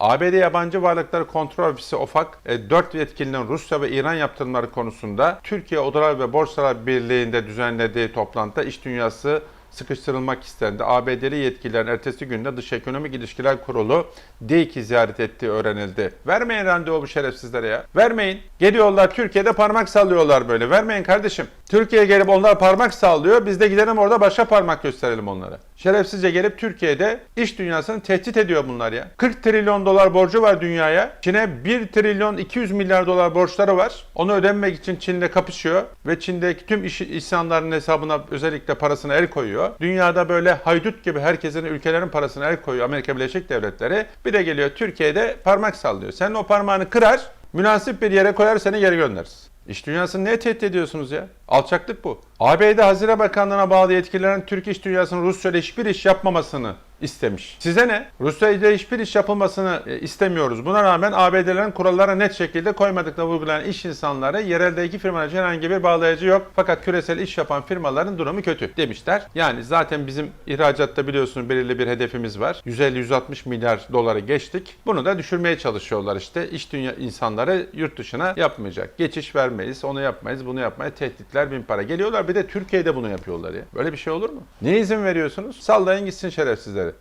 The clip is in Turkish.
ABD Yabancı Varlıkları Kontrol Ofisi OFAK, 4 yetkilinin Rusya ve İran yaptırımları konusunda Türkiye Odalar ve Borsalar Birliği'nde düzenlediği toplantıda iş dünyası sıkıştırılmak istendi. ABD'li yetkililerin ertesi günde Dış Ekonomik İlişkiler Kurulu DEİK'i ziyaret ettiği öğrenildi. Vermeyin randevu bu şerefsizlere ya. Vermeyin. Geliyorlar Türkiye'de parmak sallıyorlar böyle. Vermeyin kardeşim. Türkiye'ye gelip onlar parmak sallıyor. Biz de gidelim orada başka parmak gösterelim onlara. Şerefsizce gelip Türkiye'de iş dünyasını tehdit ediyor bunlar ya. 40 trilyon dolar borcu var dünyaya. Çin'e 1 trilyon 200 milyar dolar borçları var. Onu ödememek için Çin'le kapışıyor ve Çin'deki tüm iş, insanların hesabına özellikle parasına el koyuyor. Dünyada böyle haydut gibi herkesin ülkelerin parasına el koyuyor Amerika Birleşik Devletleri. Bir de geliyor Türkiye'de parmak sallıyor. Sen o parmağını kırar, münasip bir yere koyar seni geri göndeririz. İş dünyasını neye tehdit ediyorsunuz ya? Alçaklık bu. ABD Hazine Bakanlığı'na bağlı yetkililerin Türk iş dünyasının Rusya ile hiçbir iş yapmamasını istemiş. Size ne? Rusya ile hiçbir iş yapılmasını e, istemiyoruz. Buna rağmen ABD'lerin kurallara net şekilde koymadıklarını vurgulayan iş insanları yereldeki firmalar için herhangi bir bağlayıcı yok. Fakat küresel iş yapan firmaların durumu kötü demişler. Yani zaten bizim ihracatta biliyorsunuz belirli bir hedefimiz var. 150-160 milyar doları geçtik. Bunu da düşürmeye çalışıyorlar işte. İş dünya insanları yurt dışına yapmayacak. Geçiş vermeyiz, onu yapmayız, bunu yapmayız. Tehditler bin para. Geliyorlar bir de Türkiye'de bunu yapıyorlar ya. Böyle bir şey olur mu? Niye izin veriyorsunuz? Sallayın gitsin şerefsizleri.